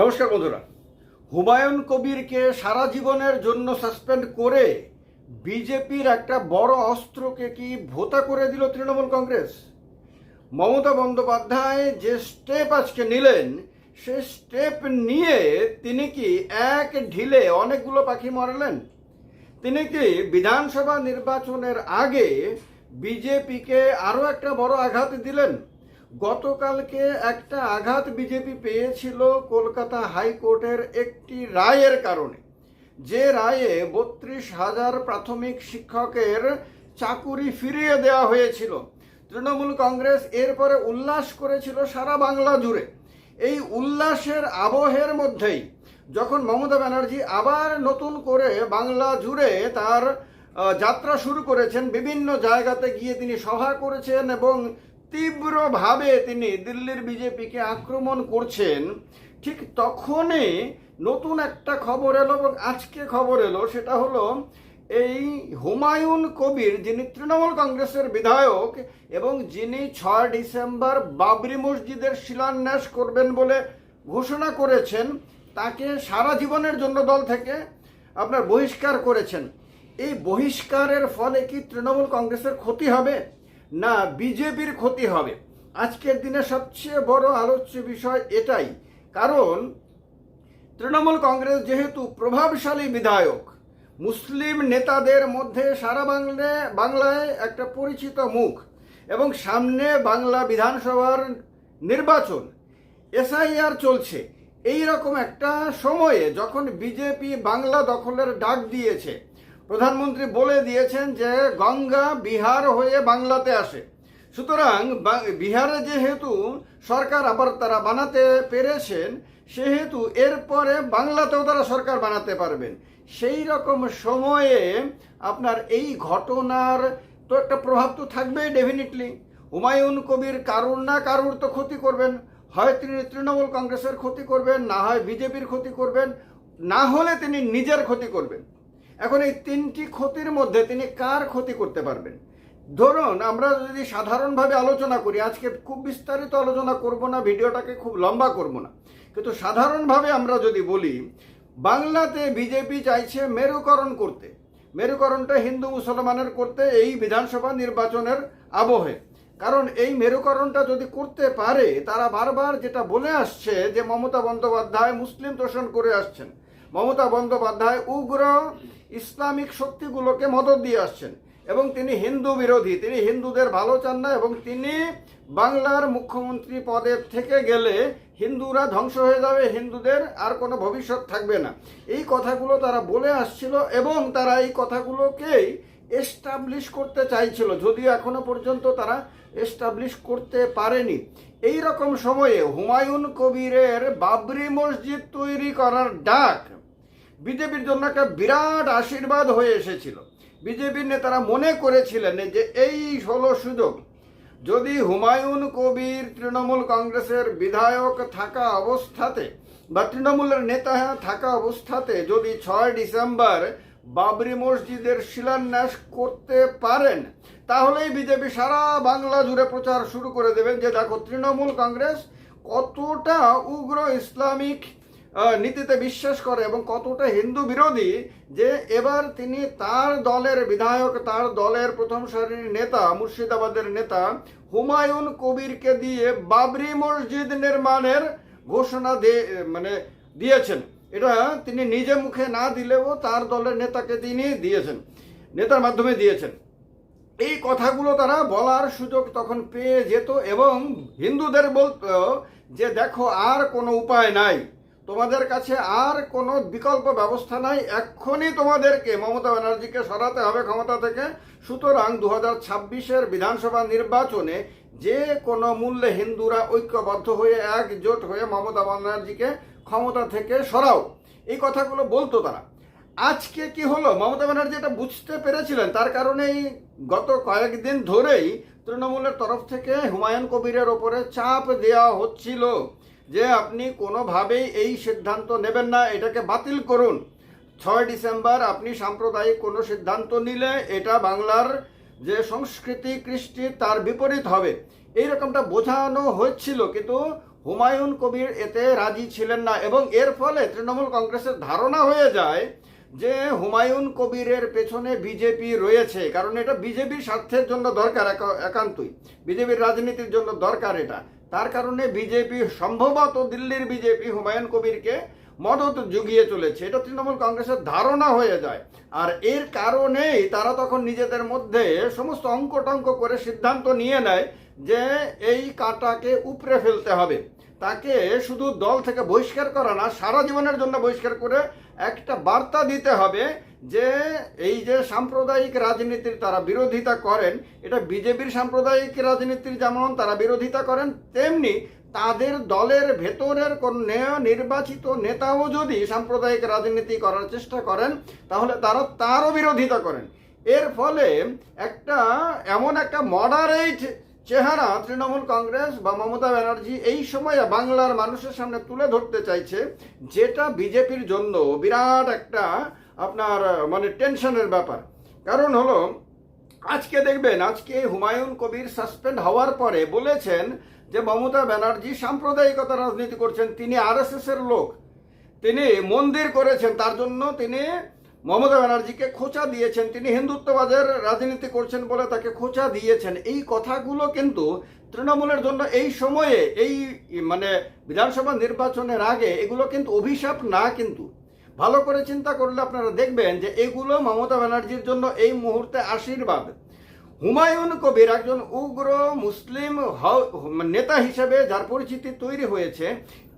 নমস্কার বন্ধুরা। হুমায়ুন কবিরকে সারা জীবনের জন্য সাসপেন্ড করে বিজেপির একটা বড় অস্ত্রকে কি ভোতা করে দিল তৃণমূল কংগ্রেস? মমতা বন্দ্যোপাধ্যায় যে স্টেপ আজকে নিলেন সে স্টেপ নিয়ে তিনি কি এক ঢিলে অনেকগুলো পাখি মারলেন? তিনি কি বিধানসভা নির্বাচনের আগে বিজেপিকে আরও একটা বড় আঘাত দিলেন? গতকালকে একটা আঘাত বিজেপি পেয়েছিল কলকাতা হাইকোর্টের একটি রায়ের কারণে। যে রায়ে বত্রিশ হাজার প্রাথমিক শিক্ষকের চাকুরি ফিরিয়ে দেওয়া হয়েছিল। তৃণমূল কংগ্রেস এরপরে উল্লাস করেছিল সারা বাংলা জুড়ে। এই উল্লাসের আবহের মধ্যেই যখন মমতা ব্যানার্জি আবার নতুন করে বাংলা জুড়ে তার যাত্রা শুরু করেছেন, বিভিন্ন জায়গাতে গিয়ে তিনি সভা করেছেন এবং তীব্রভাবে তিনি দিল্লির বিজেপিকে আক্রমণ করছেন। ঠিক তখনই নতুন একটা খবর এলো এবং আজকে খবর এলো, সেটা হলো এই হুমায়ুন কবির, যিনি তৃণমূল কংগ্রেসের বিধায়ক এবং যিনি ছয় ডিসেম্বর বাবরি মসজিদের শিলান্যাস করবেন বলে ঘোষণা করেছেন, তাকে সারা জীবনের জন্য দল থেকে আপনার বহিষ্কার করেছেন। এই বহিষ্কারের ফলে কি তৃণমূল কংগ্রেসের ক্ষতি হবে? না বিজেপির ক্ষতি হবে। আজকের দিনে সবচেয়ে বড় আলোচ্য বিষয় এটাই। কারণ তৃণমূল কংগ্রেস যেহেতু প্রভাবশালী বিধায়ক, মুসলিম নেতাদের মধ্যে সারা বাংলা, বাংলায় একটা পরিচিত মুখ এবং সামনে বাংলা বিধানসভার নির্বাচন, এসআইআর চলছে। এই রকম একটা সময়ে যখন বিজেপি বাংলা দখলের ডাক দিয়েছে প্রধানমন্ত্রী বলে দিয়েছেন যে গঙ্গা বিহার হয়ে বাংলাতে আসে। সুতরাং বিহারে যেহেতু সরকার আবার তারা বানাতে পেরেছেন, সেহেতু এরপরে বাংলাতেও তারা সরকার বানাতে পারবেন। সেই রকম সময়ে আপনার এই ঘটনার তো একটা প্রভাব তো থাকবেই ডেফিনেটলি হুমায়ুন কবির কারুর না কারুর তো ক্ষতি করবেন। হয় তিনি তৃণমূল কংগ্রেসের ক্ষতি করবেন, না হয় বিজেপির ক্ষতি করবেন, না হলে তিনি নিজের ক্ষতি করবেন। এখন এই তিনটি ক্ষতির মধ্যে তিনি কার ক্ষতি করতে পারবেন? ধরুন, আমরা যদি সাধারণভাবে আলোচনা করি, আজকে খুব বিস্তারিত আলোচনা করব না, ভিডিওটাকে খুব লম্বা করব না। কিন্তু সাধারণভাবে আমরা যদি বলি, বাংলাতে বিজেপি চাইছে মেরুকরণ করতে। মেরুকরণটা হিন্দু মুসলমানের করতে এই বিধানসভা নির্বাচনের আবহে। কারণ এই মেরুকরণটা যদি করতে পারে, তারা বারবার যেটা বলে আসছে যে মমতা বন্দ্যোপাধ্যায় মুসলিম তোষণ করে আসছেন। মমতা বন্দ্যোপাধ্যায় উগ্র ইসলামিক শক্তিগুলোকে মদত দিয়ে আসছেন। এবং তিনি হিন্দু বিরোধী। তিনি হিন্দুদের ভালো চান না এবং তিনি বাংলার মুখ্যমন্ত্রী পদের থেকে গেলে হিন্দুরা ধ্বংস হয়ে যাবে, হিন্দুদের আর কোনো ভবিষ্যৎ থাকবে না। এই কথাগুলো তারা বলে আসছিল এবং তারা এই কথাগুলোকেই এস্টাবলিশ করতে চাইছিল। যদিও এখনও পর্যন্ত তারা এস্টাবলিশ করতে পারেনি। এই রকম সময়ে হুমায়ুন কবিরের বাবরি মসজিদ তৈরি করার ডাক বিজেপির জন্য একটা বিরাট আশীর্বাদ হয়ে এসেছিল। বিজেপির নেতারা মনে করেছিলেন যে এই হলো সুযোগ। যদি হুমায়ুন কবির তৃণমূল কংগ্রেসের বিধায়ক থাকা অবস্থাতে বা তৃণমূলের নেতা থাকা অবস্থাতে যদি ছয় ডিসেম্বর বাবরি মসজিদের শিলান্যাস করতে পারেন, তাহলেই বিজেপি সারা বাংলা জুড়ে প্রচার শুরু করে দেবেন যে দেখো তৃণমূল কংগ্রেস কতটা উগ্র ইসলামিক নীতিতে বিশ্বাস করে এবং কতটা হিন্দু বিরোধী যে এবার তিনি তার দলের বিধায়ক, তার দলের প্রথম সারির নেতা, মুর্শিদাবাদের নেতা হুমায়ুন কবিরকে দিয়ে বাবরি মসজিদ নির্মাণের ঘোষণা দিয়ে মানে দিয়েছেন। এটা তিনি নিজে মুখে না দিলেও তার দলের নেতাকে তিনি দিয়েছেন, নেতার মাধ্যমে দিয়েছেন। এই কথাগুলো তারা বলার সুযোগ তখন পেয়ে যেত এবং হিন্দুদের বলতো যে দেখো আর কোনো উপায় নাই। তোমাদের কাছে আর কোনো বিকল্প ব্যবস্থা নাই। এক্ষুনি তোমাদেরকে মমতা ব্যানার্জিকে সরাতে হবে ক্ষমতা থেকে। সুতরাং দু হাজার ছাব্বিশের বিধানসভা নির্বাচনে যে কোনো মূল্যে হিন্দুরা ঐক্যবদ্ধ হয়ে, একজোট হয়ে মমতা ব্যানার্জিকে ক্ষমতা থেকে সরাও। এই কথাগুলো বলতো তারা। আজকে কি হলো? মমতা ব্যানার্জি এটা বুঝতে পেরেছিলেন। তার কারণেই গত কয়েকদিন ধরেই তৃণমূলের তরফ থেকে হুমায়ুন কবিরের ওপরে চাপ দেওয়া হচ্ছিল। যে আপনি কোনোভাবেই এই সিদ্ধান্ত নেবেন না, এটাকে বাতিল করুন। ছয় ডিসেম্বর আপনি সাম্প্রদায়িক কোনো সিদ্ধান্ত নিলে এটা বাংলার যে সংস্কৃতি, কৃষ্টি, তার বিপরীত হবে। এই রকমটা বোঝানো হচ্ছিল কিন্তু হুমায়ুন কবির এতে রাজি ছিলেন না এবং এর ফলে তৃণমূল কংগ্রেসের ধারণা হয়ে যায় যে হুমায়ুন কবিরের পেছনে বিজেপি রয়েছে, কারণ এটা বিজেপির স্বার্থের জন্য দরকার একা- একান্তই। বিজেপির রাজনীতির জন্য দরকার এটা। তার কারণে বিজেপি সম্ভবত দিল্লির বিজেপি হুমায়ুন কবিরকে মদত জুগিয়ে চলেছে। এটা তৃণমূল কংগ্রেসের ধারণা হয়ে যায়। আর এর কারণেই তারা তখন নিজেদের মধ্যে সমস্ত অঙ্ক টঙ্ক করে সিদ্ধান্ত নিয়ে নেয় যে এই কাঁটাকে উপড়ে ফেলতে হবে। তাকে শুধু দল থেকে বহিষ্কার করা না, সারা জীবনের জন্য বহিষ্কার করে একটা বার্তা দিতে হবে যে এই যে সাম্প্রদায়িক রাজনীতির তারা বিরোধিতা করেন, এটা বিজেপির সাম্প্রদায়িক রাজনীতির যেমন তারা বিরোধিতা করেন, তেমনি তাদের দলের ভেতরের কোন নির্বাচিত নেতাও যদি সাম্প্রদায়িক রাজনীতি করার চেষ্টা করেন, তাহলে তারা তারও বিরোধিতা করেন। এর ফলে একটা এমন একটা মডারেট চেহারা তৃণমূল কংগ্রেস বা মমতা ব্যানার্জি এই সময়ে বাংলার মানুষের সামনে তুলে ধরতে চাইছে, যেটা বিজেপির জন্য বিরাট একটা আপনার মানে টেনশনের ব্যাপার। কারণ হলো, আজকে দেখবেন, আজকে হুমায়ুন কবির সাসপেন্ড হওয়ার পরে বলেছেন যে মমতা ব্যানার্জি সাম্প্রদায়িকতা রাজনীতি করছেন, তিনি আরএসএস এর লোক। তিনি মন্দির করেছেন, তার জন্য তিনি মমতা ব্যানার্জিকে খোঁচা দিয়েছেন, তিনি হিন্দুত্ববাদের রাজনীতি করছেন বলে তাকে খোঁচা দিয়েছেন। এই কথাগুলো কিন্তু তৃণমূলের জন্য এই সময়ে, এই মানে বিধানসভা নির্বাচনের আগে এগুলো কিন্তু অভিশাপ না কিন্তু। ভালো করে চিন্তা করলে আপনারা দেখবেন যে এগুলো মমতা ব্যানার্জির জন্য এই মুহূর্তে আশীর্বাদ। হুমায়ুন কবির একজন উগ্র মুসলিম নেতা হিসেবে যার পরিচিতি তৈরি হয়েছে,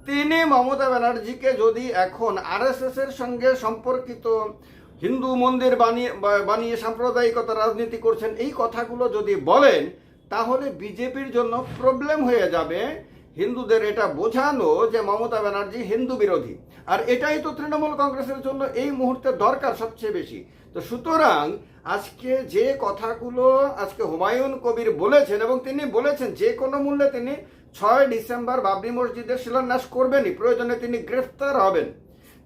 তিনি মমতা ব্যানার্জিকে যদি এখন আরএসএস এর সঙ্গে সম্পর্কিত হিন্দু মন্দির বানিয়ে বানিয়ে সাম্প্রদায়িকতা রাজনীতি করছেন, এই কথাগুলো যদি বলেন, তাহলে বিজেপির জন্য প্রবলেম হয়ে যাবে। হিন্দুদের এটা বোঝানো যে মমতা ব্যানার্জি হিন্দু বিরোধী। আর এটাই তো তৃণমূল কংগ্রেসের জন্য এই মুহূর্তে দরকার সবচেয়ে বেশি। তো সুতরাং আজকে যে কথাগুলো আজকে হুমায়ুন কবির বলেছেন এবং তিনি বলেছেন যে কোনো মূল্যে তিনি ছয় ডিসেম্বর বাবরি মসজিদের শিলান্যাস করবেনই, প্রয়োজনে তিনি গ্রেফতার হবেন।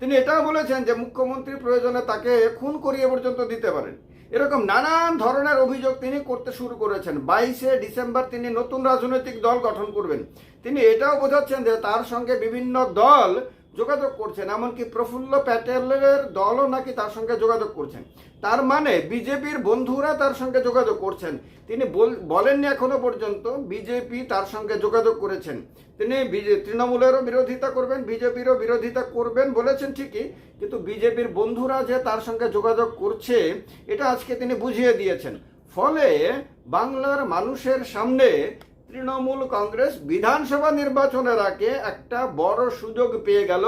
তিনি এটাও বলেছেন যে মুখ্যমন্ত্রী প্রয়োজনে তাকে খুন করিয়ে পর্যন্ত দিতে পারেন। এরকম নানান ধরনের অভিযোগ তিনি করতে শুরু করেছেন। বাইশে ডিসেম্বর তিনি নতুন রাজনৈতিক দল গঠন করবেন। তিনি এটাও বোঝাচ্ছেন যে তার সঙ্গে বিভিন্ন দল যোগাযোগ করছেন, এমনকি প্রফুল্ল প্যাটেলের দলও নাকি তার সঙ্গে যোগাযোগ করছেন। তার মানে বিজেপির বন্ধুরা তার সঙ্গে যোগাযোগ করছেন। তিনি বল- বলেননি এখনও পর্যন্ত, বিজেপি তার সঙ্গে যোগাযোগ করেছেন। তিনি তৃণমূলেরও বিরোধিতা করবেন, বিজেপিরও বিরোধিতা করবেন বলেছেন ঠিকই, কিন্তু বিজেপির বন্ধুরা যে তার সঙ্গে যোগাযোগ করছে, এটা আজকে তিনি বুঝিয়ে দিয়েছেন। ফলে বাংলার মানুষের সামনে তৃণমূল কংগ্রেস বিধানসভা নির্বাচনের আগে একটা বড় সুযোগ পেয়ে গেল।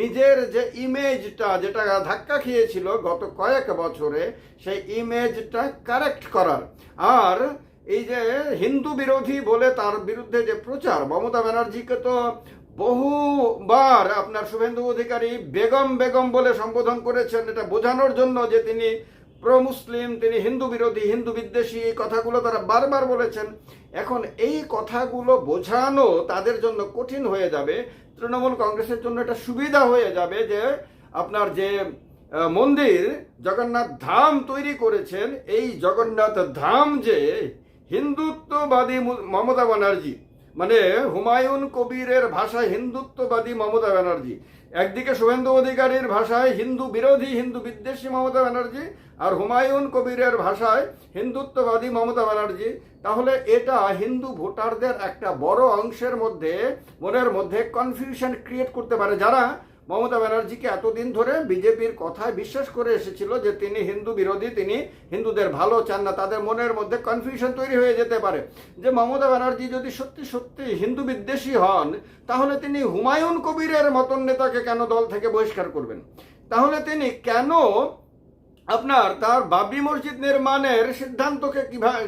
নিজের যে ইমেজটা যেটা ধাক্কা খেয়েছিল গত কয়েক বছরে, সেই ইমেজটা কারেক্ট করার। আর এই যে হিন্দু বিরোধী বলে তার বিরুদ্ধে যে প্রচার, মমতা ব্যানার্জিকে তো বহুবার আপনার শুভেন্দু অধিকারী বেগম বেগম বলে সম্বোধন করেছেন, এটা বোঝানোর জন্য যে তিনি প্রো মুসলিম তিনি হিন্দু বিরোধী হিন্দু বিদ্বেষী এই কথাগুলো তারা বারবার বলেছেন। এখন এই কথাগুলো বোঝানো তাদের জন্য কঠিন হয়ে যাবে। তৃণমূল কংগ্রেসের জন্য এটা সুবিধা হয়ে যাবে যে আপনার যে মন্দির জগন্নাথ ধাম তৈরি করেছেন, এই জগন্নাথ ধাম যে হিন্দুত্ববাদী মমতা ব্যানার্জি মানে হুমায়ুন কবিরের ভাষা হিন্দুত্ববাদী মমতা ব্যানার্জি একদিকে শুভেন্দু অধিকারীর ভাষায় হিন্দু বিরোধী, হিন্দু বিদ্বেষী মমতা ব্যানার্জি, আর হুমায়ুন কবিরের ভাষায় হিন্দুত্ববাদী মমতা ব্যানার্জি। তাহলে এটা হিন্দু ভোটারদের একটা বড় অংশের মধ্যে, মনের মধ্যে কনফিউশন ক্রিয়েট করতে পারে। যারা মমতা ব্যানার্জিকে এতদিন ধরে বিজেপির কথায় বিশ্বাস করে এসেছিল যে তিনি হিন্দু বিরোধী, তিনি হিন্দুদের ভালো চান না, তাদের মনের মধ্যে কনফিউশন তৈরি হয়ে যেতে পারে। যে মমতা ব্যানার্জি যদি সত্যি সত্যি হিন্দু বিদ্বেষী হন, তাহলে তিনি হুমায়ুন কবিরের মতন নেতাকে কেন দল থেকে বহিষ্কার করবেন? তাহলে তিনি কেন আপনার তার বাবরি মসজিদ নির্মাণের সিদ্ধান্তকে কীভাবে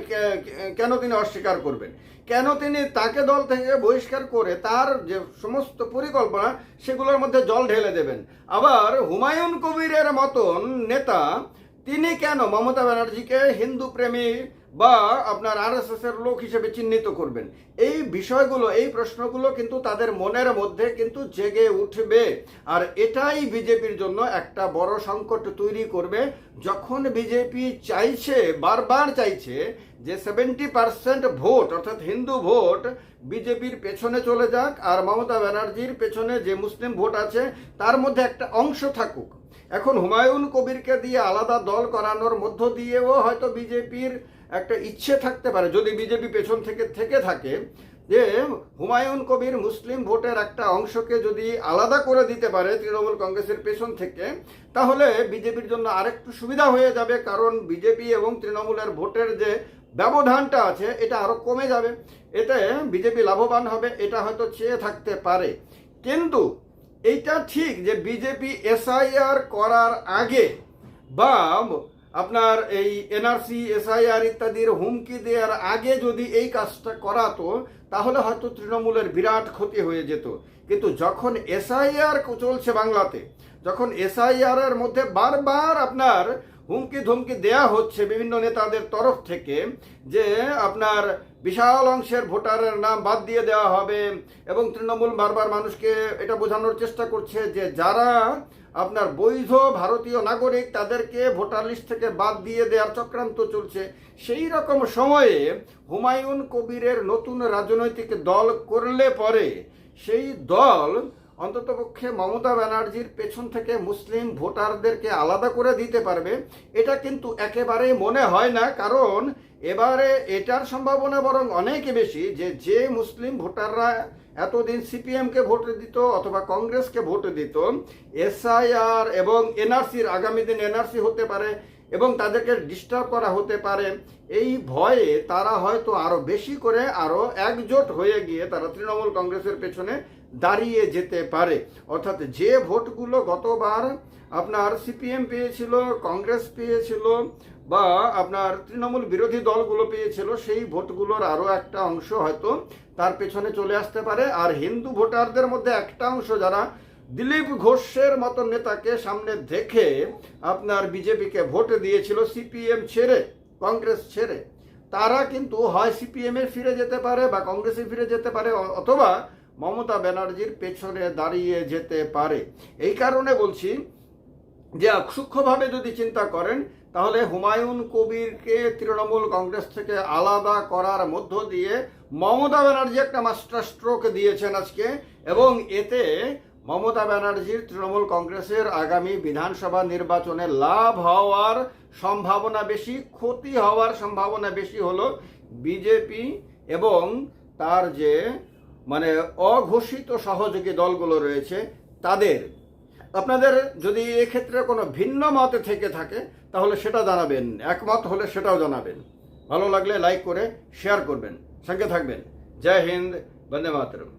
কেন তিনি অস্বীকার করবেন? কেন তিনি তাকে দল থেকে বহিষ্কার করে তার যে সমস্ত পরিকল্পনা সেগুলোর মধ্যে জল ঢেলে দেবেন? আবার হুমায়ুন কবিরের মতন নেতা, তিনি কেন মমতা ব্যানার্জিকে হিন্দু প্রেমী বা আপনার আরএসএস এর লোক হিসেবে চিহ্নিত করবেন। এই বিষয়গুলো, এই প্রশ্নগুলো কিন্তু তাদের মনের মধ্যে কিন্তু জেগে উঠবে। আর এটাই বিজেপির জন্য একটা বড় সংকট তৈরি করবে। যখন বিজেপি চাইছে, বারবার চাইছে যে সেভেন্টি পার্সেন্ট ভোট, অর্থাৎ হিন্দু ভোট, বিজেপির পেছনে চলে যাক আর মমতা ব্যানার্জির পেছনে যে মুসলিম ভোট আছে, তার মধ্যে একটা অংশ থাকুক। এখন হুমায়ুন কবিরকে দিয়ে আলাদা দল করানোর মধ্য দিয়েও হয়তো বিজেপির একটা ইচ্ছে থাকতে পারে, যদি বিজেপি পেছন থেকে থেকে থাকে, যে হুমায়ুন কবির মুসলিম ভোটের একটা অংশকে যদি আলাদা করে দিতে পারে তৃণমূল কংগ্রেসের পেছন থেকে, তাহলে বিজেপির জন্য আরেকটু সুবিধা হয়ে যাবে, কারণ বিজেপি এবং তৃণমূলের ভোটের যে ব্যবধানটা আছে, এটা আরও কমে যাবে। এতে বিজেপি লাভবান হবে, এটা হয়তো চেয়ে থাকতে পারে। কিন্তু এইটা ঠিক যে বিজেপি এসআইআর করার আগে বা আপনার এই এনআরসি, এসআইআর ইত্যাদির হুমকি দেওয়ার আগে যদি এই কাজটা করাতো, তাহলে হয়তো তৃণমূলের বিরাট ক্ষতি হয়ে যেত। কিন্তু যখন এসআইআর চলছে বাংলাতে, যখন এসআইআর এর মধ্যে বারবার আপনার হুমকি ধমকি দেয়া হচ্ছে বিভিন্ন নেতাদের তরফ থেকে যে আপনার বিশাল অংশের ভোটারের নাম বাদ দিয়ে দেওয়া হবে এবং তৃণমূল বারবার মানুষকে এটা বোঝানোর চেষ্টা করছে যে যারা আপনার বৈধ ভারতীয় নাগরিক তাদেরকে ভোটার লিস্ট থেকে বাদ দিয়ে দেওয়ার চক্রান্ত চলছে। সেই রকম সময়ে হুমায়ুন কবিরের নতুন রাজনৈতিক দল করলে পরে সেই দল অন্ততপক্ষে মমতা ব্যানার্জির পেছন থেকে মুসলিম ভোটারদেরকে আলাদা করে দিতে পারবে, এটা কিন্তু একেবারেই মনে হয় না। কারণ এবারে এটার সম্ভাবনা বরং অনেক বেশি যে যে মুসলিম ভোটাররা এতদিন সিপিএমকে ভোট দিত অথবা কংগ্রেসকে ভোট দিত, এসআইআর এবং এনআরসির, আগামী দিন এনআরসি হতে পারে এবং তাদেরকে ডিস্টার্ব করা হতে পারে, এই ভয়ে তারা হয়তো আরও বেশি করে আরও একজোট হয়ে গিয়ে তারা তৃণমূল কংগ্রেসের পেছনে দাঁড়িয়ে যেতে পারে। অর্থাৎ যে ভোটগুলো গতবার আপনার সিপিএম পেয়েছিল, কংগ্রেস পেয়েছিল বা আপনার তৃণমূল বিরোধী দলগুলো পেয়েছিল, সেই ভোটগুলোর আরও একটা অংশ হয়তো তার পেছনে চলে আসতে পারে। আর হিন্দু ভোটারদের মধ্যে একটা অংশ যারা দিলীপ ঘোষের মতো নেতাকে সামনে দেখে আপনার বিজেপিকে ভোট দিয়েছিল সিপিএম ছেড়ে, কংগ্রেস ছেড়ে, তারা কিন্তু হয় সিপিএমে ফিরে যেতে পারে বা কংগ্রেসে ফিরে যেতে পারে অথবা মমতা ব্যানার্জির পেছনে দাঁড়িয়ে যেতে পারে। এই কারণে বলছি যে, সূক্ষ্মভাবে যদি চিন্তা করেন, তাহলে হুমায়ুন কবিরকে তৃণমূল কংগ্রেস থেকে আলাদা করার মধ্য দিয়ে মমতা ব্যানার্জি একটা মাস্টার স্ট্রোক দিয়েছেন আজকে, এবং এতে মমতা ব্যানার্জির তৃণমূল কংগ্রেসের আগামী বিধানসভা নির্বাচনে লাভ হওয়ার সম্ভাবনা বেশি, ক্ষতি হওয়ার সম্ভাবনা বেশি হলো বিজেপি এবং তার যে মানে অঘোষিত সহযোগী দলগুলো রয়েছে, তাদের। আপনাদের যদি এক্ষেত্রে কোনো ভিন্ন মতে থেকে থাকে, তাহলে সেটা জানাবেন, একমত হলে সেটাও জানাবেন। ভালো লাগলে লাইক করে, শেয়ার করবেন। সঙ্গে থাকবেন। জয় হিন্দ, বন্দে মাতরম।